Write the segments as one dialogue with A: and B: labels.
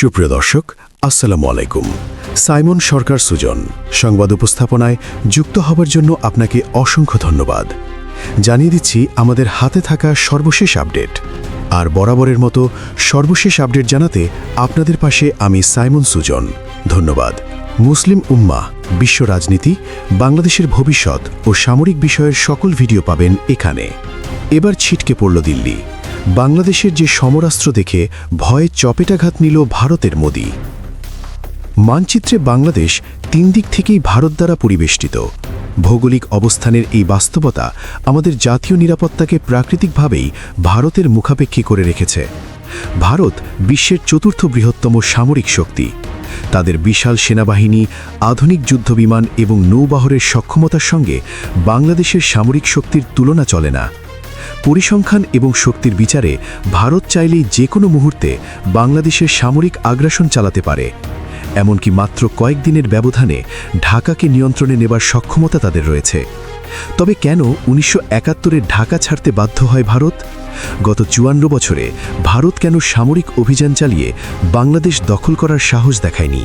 A: সুপ্রিয় দর্শক, আসসালামু আলাইকুম। সাইমন সরকার সুজন, সংবাদ উপস্থাপনায় যুক্ত হবার জন্য আপনাকে অসংখ্য ধন্যবাদ। জানিয়ে দিচ্ছি, আমাদের হাতে থাকা সর্বশেষ আপডেট। আর বরাবরের মতো সর্বশেষ আপডেট জানাতে আপনাদের পাশে আমি সাইমন সুজন। ধন্যবাদ। মুসলিম উম্মা বিশ্ব রাজনীতি, বাংলাদেশের ভবিষ্যৎ ও সামরিক বিষয়ের সকল ভিডিও পাবেন এখানে। এবার ছিটকে পড়ল দিল্লি। বাংলাদেশের যে সমরাস্ত্র দেখে ভয়ে চপেটাঘাত নিল ভারতের মোদি। মানচিত্রে বাংলাদেশ তিন দিক থেকেই ভারত দ্বারা পরিবেষ্টিত। ভৌগোলিক অবস্থানের এই বাস্তবতা আমাদের জাতীয় নিরাপত্তাকে প্রাকৃতিকভাবেই ভারতের মুখাপেক্ষী করে রেখেছে। ভারত বিশ্বের চতুর্থ বৃহত্তম সামরিক শক্তি। তাদের বিশাল সেনাবাহিনী, আধুনিক যুদ্ধবিমান এবং নৌবাহরের সক্ষমতার সঙ্গে বাংলাদেশের সামরিক শক্তির তুলনা চলে না। পরিসংখ্যান এবং শক্তির বিচারে ভারত চাইলেই যে কোনো মুহূর্তে বাংলাদেশের সামরিক আগ্রাসন চালাতে পারে। এমনকি মাত্র কয়েকদিনের ব্যবধানে ঢাকাকে নিয়ন্ত্রণে নেবার সক্ষমতা তাদের রয়েছে। তবে কেন উনিশশো একাত্তরে ঢাকা ছাড়তে বাধ্য হয় ভারত? গত চুয়ান্ন বছরে ভারত কেন সামরিক অভিযান চালিয়ে বাংলাদেশ দখল করার সাহস দেখায়নি?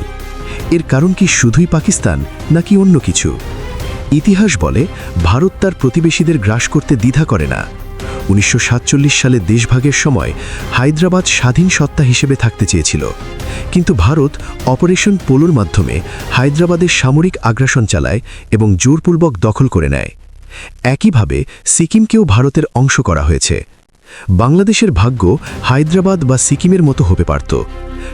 A: এর কারণ কি শুধুই পাকিস্তান নাকি অন্য কিছু? ইতিহাস বলে, ভারত তার প্রতিবেশীদের গ্রাস করতে দ্বিধা করে না। উনিশশো সাতচল্লিশ সালে দেশভাগের সময় হায়দ্রাবাদ স্বাধীন সত্তা হিসেবে থাকতে চেয়েছিল। কিন্তু ভারত অপারেশন পোলোর মাধ্যমে হায়দ্রাবাদের সামরিক আগ্রাসন চালায় এবং জোরপূর্বক দখল করে নেয়। একইভাবে সিকিমকেও ভারতের অংশ করা হয়েছে। বাংলাদেশের ভাগ্য হায়দ্রাবাদ বা সিকিমের মতো হতে পারত।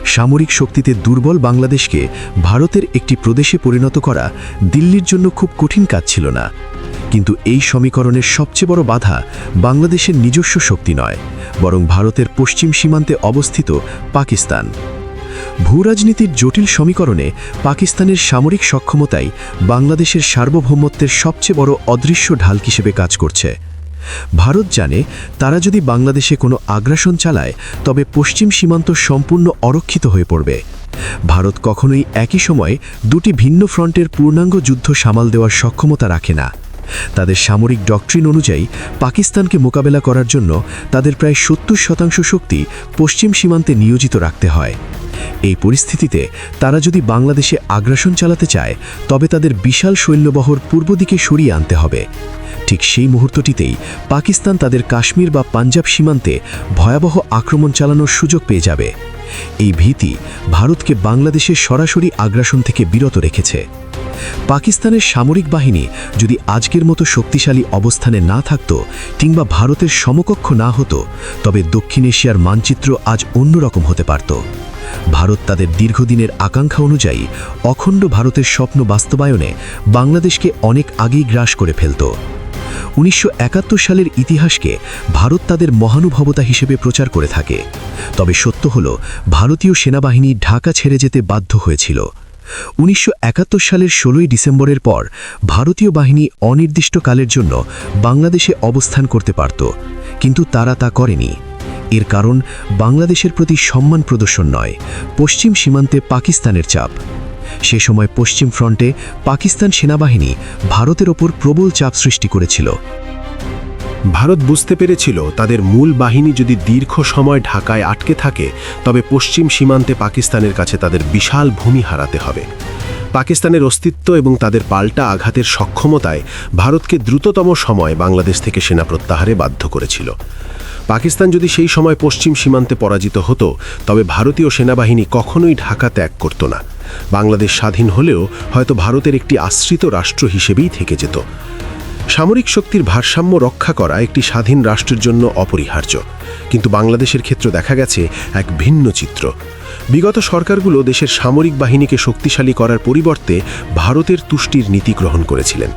A: সামরিক শক্তিতে দুর্বল বাংলাদেশকে ভারতের একটি প্রদেশে পরিণত করা দিল্লির জন্য খুব কঠিন কাজ ছিল না। কিন্তু এই সমীকরণের সবচেয়ে বড় বাধা বাংলাদেশের নিজস্ব শক্তি নয়, বরং ভারতের পশ্চিম সীমান্তে অবস্থিত পাকিস্তান। ভূরাজনীতির জটিল সমীকরণে পাকিস্তানের সামরিক সক্ষমতাই বাংলাদেশের সার্বভৌমত্বের সবচেয়ে বড় অদৃশ্য ঢাল হিসেবে কাজ করছে। ভারত জানে তারা যদি বাংলাদেশে কোনো আগ্রাসন চালায়, তবে পশ্চিম সীমান্ত সম্পূর্ণ অরক্ষিত হয়ে পড়বে। ভারত কখনোই একই সময়ে দুটি ভিন্ন ফ্রন্টের পূর্ণাঙ্গ যুদ্ধ সামাল দেওয়ার সক্ষমতা রাখে না। তাদের সামরিক ডকট্রিন অনুযায়ী পাকিস্তানকে মোকাবেলা করার জন্য তাদের প্রায় সত্তর শতাংশ শক্তি পশ্চিম সীমান্তে নিয়োজিত রাখতে হয়। এই পরিস্থিতিতে তারা যদি বাংলাদেশে আগ্রাসন চালাতে চায়, তবে তাদের বিশাল সৈন্যবহর পূর্ব দিকে সরিয়ে আনতে হবে। ঠিক সেই মুহূর্তটিতেই পাকিস্তান তাদের কাশ্মীর বা পাঞ্জাব সীমান্তে ভয়াবহ আক্রমণ চালানোর সুযোগ পেয়ে যাবে। এই ভীতি ভারতকে বাংলাদেশের সরাসরি আগ্রাসন থেকে বিরত রেখেছে। পাকিস্তানের সামরিক বাহিনী যদি আজকের মতো শক্তিশালী অবস্থানে না থাকত কিংবা ভারতের সমকক্ষ না হতো, তবে দক্ষিণ এশিয়ার মানচিত্র আজ অন্যরকম হতে পারত। ভারত তাদের দীর্ঘদিনের আকাঙ্ক্ষা অনুযায়ী অখণ্ড ভারতের স্বপ্ন বাস্তবায়নে বাংলাদেশকে অনেক আগেই গ্রাস করে ফেলত। উনিশশো একাত্তর সালের ইতিহাসকে ভারত তাদের মহানুভবতা হিসেবে প্রচার করে থাকে। তবে সত্য হল, ভারতীয় সেনাবাহিনী ঢাকা ছেড়ে যেতে বাধ্য হয়েছিল। উনিশশো একাত্তর সালের ষোলোই ডিসেম্বরের পর ভারতীয় বাহিনী অনির্দিষ্টকালের জন্য বাংলাদেশে অবস্থান করতে পারত, কিন্তু তারা তা করেনি। এর কারণ, বাংলাদেশের প্রতি সম্মান প্রদর্শন নয়, পশ্চিম সীমান্তে পাকিস্তানের চাপ। সে সময় পশ্চিম ফ্রন্টে পাকিস্তান সেনাবাহিনী ভারতের ওপর প্রবল চাপ সৃষ্টি করেছিল।
B: ভারত বুঝতে পেরেছিল তাদের মূল বাহিনী যদি দীর্ঘ সময় ঢাকায় আটকে থাকে, তবে পশ্চিম সীমান্তে পাকিস্তানের কাছে তাদের বিশাল ভূমি হারাতে হবে। পাকিস্তানের অস্তিত্ব এবং তাদের পাল্টা আঘাতের সক্ষমতায় ভারতকে দ্রুততম সময় বাংলাদেশ থেকে সেনা প্রত্যাহারে বাধ্য করেছিল। পাকিস্তান যদি সেই সময় পশ্চিম সীমান্তে পরাজিত হতো, তবে ভারতীয় সেনাবাহিনী কখনোই ঢাকা ত্যাগ করত না। বাংলাদেশ স্বাধীন হলেও হয়তো ভারতের একটি আশ্রিত রাষ্ট্র হিসেবেই থেকে যেত। সামরিক শক্তির ভারসাম্য রক্ষা করা একটি স্বাধীন রাষ্ট্রের জন্য অপরিহার্য। কিন্তু বাংলাদেশের ক্ষেত্রে দেখা গেছে এক ভিন্ন চিত্র। বিগত সরকারগুলো দেশের সামরিক বাহিনীকে শক্তিশালী করার পরিবর্তে ভারতের তুষ্টির নীতি গ্রহণ করেছিলেন।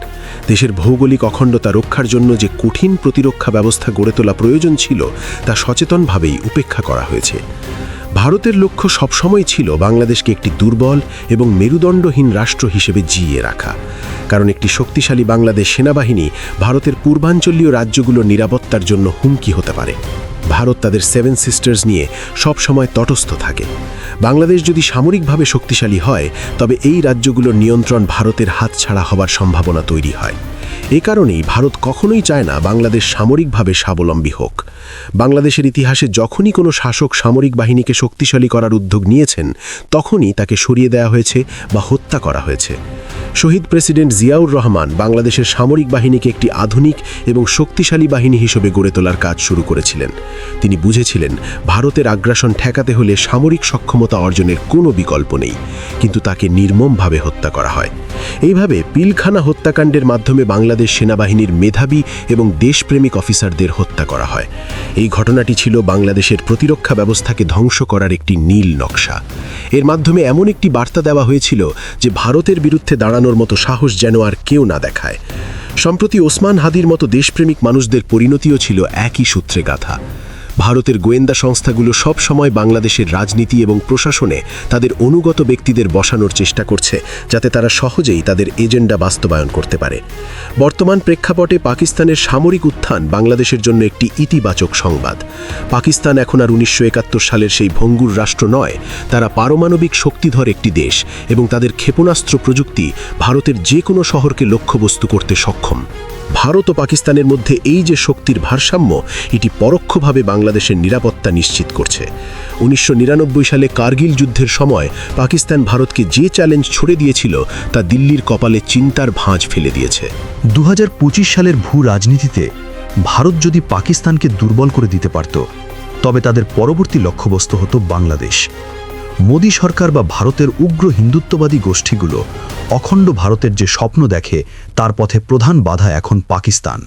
B: দেশের ভৌগোলিক অখণ্ডতা রক্ষার জন্য যে কঠিন প্রতিরক্ষা ব্যবস্থা গড়ে তোলা প্রয়োজন ছিল, তা সচেতনভাবেই উপেক্ষা করা হয়েছে। ভারতের লক্ষ্য সবসময় ছিল বাংলাদেশকে একটি দুর্বল এবং মেরুদণ্ডহীন রাষ্ট্র হিসেবে জিইয়ে রাখা। কারণ একটি শক্তিশালী বাংলাদেশ সেনাবাহিনী ভারতের পূর্বাঞ্চলীয় রাজ্যগুলোর নিরাপত্তার জন্য হুমকি হতে পারে। ভারত তাদের সেভেন সিস্টার্স নিয়ে সবসময় তটস্থ থাকে। বাংলাদেশ যদি সামরিকভাবে শক্তিশালী হয়, তবে এই রাজ্যগুলোর নিয়ন্ত্রণ ভারতের হাতছাড়া হবার সম্ভাবনা তৈরি হয়।
A: এ কারণেই ভারত কখনোই চায় না বাংলাদেশ সামরিকভাবে স্বাবলম্বী হোক। বাংলাদেশের ইতিহাসে যখনই কোনো শাসক সামরিক বাহিনীকে শক্তিশালী করার উদ্যোগ নিয়েছেন, তখনই তাকে সরিয়ে দেওয়া হয়েছে বা হত্যা করা হয়েছে। শহীদ প্রেসিডেন্ট জিয়াউর রহমান বাংলাদেশের সামরিক বাহিনীকে একটি আধুনিক এবং শক্তিশালী বাহিনী হিসেবে গড়ে তোলার কাজ শুরু করেছিলেন। তিনি বুঝেছিলেন, ভারতের আগ্রাসন ঠেকাতে হলে সামরিক সক্ষমতা অর্জনের কোনো বিকল্প নেই, কিন্তু তাকে নির্মমভাবে হত্যা করা হয়। এইভাবে পিলখানা হত্যাকাণ্ডের মাধ্যমে বাংলাদেশ সেনাবাহিনীর মেধাবী এবং দেশপ্রেমিক অফিসারদের হত্যা করা হয়। এই ঘটনাটি ছিল বাংলাদেশের প্রতিরক্ষা ব্যবস্থাকে ধ্বংস করার একটি নীল নকশা। এর মাধ্যমে এমন একটি বার্তা দেওয়া হয়েছিল যে ভারতের বিরুদ্ধে দাঁড়ানোর মতো সাহস যেন আর কেউ না দেখায়। সম্প্রতি ওসমান হাদির মতো দেশপ্রেমিক মানুষদের পরিণতিও ছিল একই সূত্রে গাথা। ভারতের গোয়েন্দা সংস্থাগুলো সব সময় বাংলাদেশের রাজনীতি এবং প্রশাসনে তাদের অনুগত ব্যক্তিদের বসানোর চেষ্টা করছে, যাতে তারা সহজেই তাদের এজেন্ডা বাস্তবায়ন করতে পারে। বর্তমান প্রেক্ষাপটে পাকিস্তানের সামরিক উত্থান বাংলাদেশের জন্য একটি ইতিবাচক সংবাদ। পাকিস্তান এখন আর উনিশশো একাত্তর সালের সেই ভঙ্গুর রাষ্ট্র নয়, তারা পারমাণবিক শক্তিধর একটি দেশ এবং তাদের ক্ষেপণাস্ত্র প্রযুক্তি ভারতের যে কোনো শহরকে লক্ষ্যবস্তু করতে সক্ষম। ভারত ও পাকিস্তানের মধ্যে এই যে শক্তির ভারসাম্য, এটি পরোক্ষভাবে বাংলাদেশের নিরাপত্তা নিশ্চিত করছে। উনিশশো নিরানব্বই সালে কার্গিল যুদ্ধের সময় পাকিস্তান ভারতকে যে চ্যালেঞ্জ ছুড়ে দিয়েছিল, তা দিল্লির কপালে চিন্তার ভাঁজ ফেলে দিয়েছে।
C: দু হাজার পঁচিশ সালের ভূ রাজনীতিতে ভারত যদি পাকিস্তানকে দুর্বল করে দিতে পারত, তবে তাদের পরবর্তী লক্ষ্যবস্তু হতো বাংলাদেশ। মোদী সরকার বা ভারতের উগ্র হিন্দুত্ববাদী গোষ্ঠীগুলো অখণ্ড ভারতের যে স্বপ্ন দেখে, তার পথে প্রধান বাধা এখন পাকিস্তান।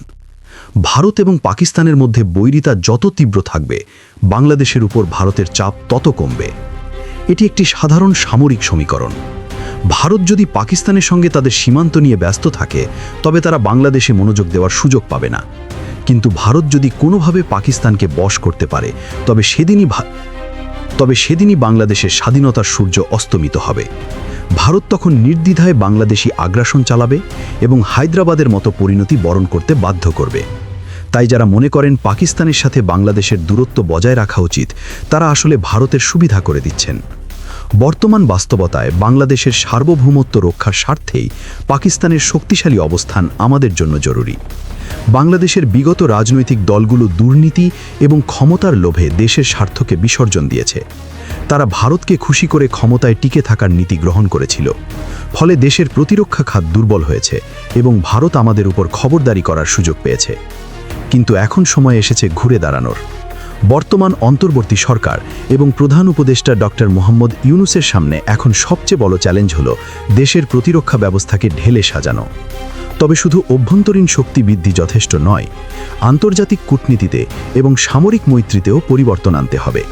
C: ভারত এবং পাকিস্তানের মধ্যে বৈরিতা যত তীব্র থাকবে, বাংলাদেশের উপর ভারতের চাপ তত কমবে। এটি একটি সাধারণ সামরিক সমীকরণ। ভারত যদি পাকিস্তানের সঙ্গে তাদের সীমান্ত নিয়ে ব্যস্ত থাকে, তবে তারা বাংলাদেশে মনোযোগ দেওয়ার সুযোগ পাবে না। কিন্তু ভারত যদি কোনোভাবে পাকিস্তানকে বশ করতে পারে, তবে সেদিনই তবে সেদিনই বাংলাদেশের স্বাধীনতার সূর্য অস্তমিত হবে। ভারত তখন নির্দ্বিধায় বাংলাদেশি আগ্রাসন চালাবে এবং হায়দ্রাবাদের মতো পরিণতি বরণ করতে বাধ্য করবে। তাই যারা মনে করেন পাকিস্তানের সাথে বাংলাদেশের দূরত্ব বজায় রাখা উচিত, তারা আসলে ভারতের সুবিধা করে দিচ্ছেন। বর্তমান বাস্তবতায় বাংলাদেশের সার্বভৌমত্ব রক্ষার স্বার্থেই পাকিস্তানের শক্তিশালী অবস্থান আমাদের জন্য জরুরি। বাংলাদেশের বিগত রাজনৈতিক দলগুলো দুর্নীতি এবং ক্ষমতার লোভে দেশের স্বার্থকে বিসর্জন দিয়েছে। তারা ভারতকে খুশি করে ক্ষমতায় টিকে থাকার নীতি গ্রহণ করেছিল। ফলে দেশের প্রতিরক্ষা খাত দুর্বল হয়েছে এবং ভারত আমাদের উপর খবরদারি করার সুযোগ পেয়েছে। কিন্তু এখন সময় এসেছে ঘুরে দাঁড়ানোর। বর্তমান অন্তর্বর্তী সরকার এবং প্রধান উপদেষ্টা ডক্টর মোহাম্মদ ইউনুসের সামনে এখন সবচেয়ে বড় চ্যালেঞ্জ হল দেশের প্রতিরক্ষা ব্যবস্থাকে ঢেলে সাজানো। তবে শুধু অভ্যন্তরীণ শক্তি বৃদ্ধি যথেষ্ট নয়, আন্তর্জাতিক কূটনীতিতে এবং সামরিক মৈত্রীতেও পরিবর্তন আনতে হবে।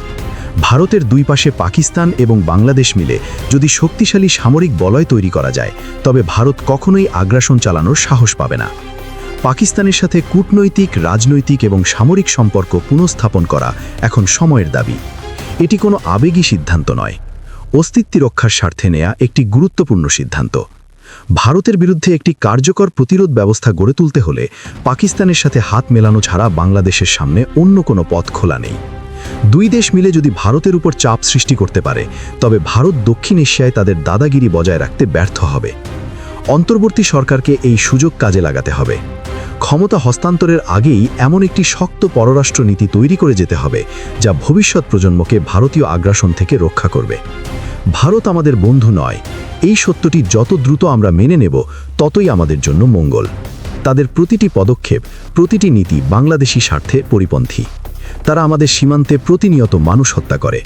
C: ভারতের দুই পাশে পাকিস্তান এবং বাংলাদেশ মিলে যদি শক্তিশালী সামরিক বলয় তৈরি করা যায়, তবে ভারত কখনোই আগ্রাসন চালানোর সাহস পাবে না। পাকিস্তানের সাথে কূটনৈতিক, রাজনৈতিক এবং সামরিক সম্পর্ক পুনঃস্থাপন করা এখন সময়ের দাবি। এটি কোনো আবেগী সিদ্ধান্ত নয়। অস্তিত্ব রক্ষার স্বার্থে নেয়া একটি গুরুত্বপূর্ণ সিদ্ধান্ত। ভারতের বিরুদ্ধে একটি কার্যকর প্রতিরোধ ব্যবস্থা গড়ে তুলতে হলে পাকিস্তানের সাথে হাত মেলানো ছাড়া বাংলাদেশের সামনে অন্য কোনো পথ খোলা নেই। দুই দেশ মিলে যদি ভারতের উপর চাপ সৃষ্টি করতে পারে, তবে ভারত দক্ষিণ এশিয়ায় তাদের দাদাগিরি বজায় রাখতে ব্যর্থ হবে। অন্তর্বর্তী সরকারকে এই সুযোগ কাজে লাগাতে হবে। ক্ষমতা হস্তান্তরের আগেই এমন একটি শক্ত পররাষ্ট্র নীতি তৈরি করে যেতে হবে, যা ভবিষ্যৎ প্রজন্মকে ভারতীয় আগ্রাসন থেকে রক্ষা করবে। ভারত আমাদের বন্ধু নয়। এই সত্যটি যত দ্রুত আমরা মেনে নেব, ততই আমাদের জন্য মঙ্গল। তাদের প্রতিটি পদক্ষেপ, প্রতিটি নীতি বাংলাদেশি স্বার্থে পরিপন্থী। তারা আমাদের সীমান্তে প্রতিনিয়ত মানুষ হত্যা করে।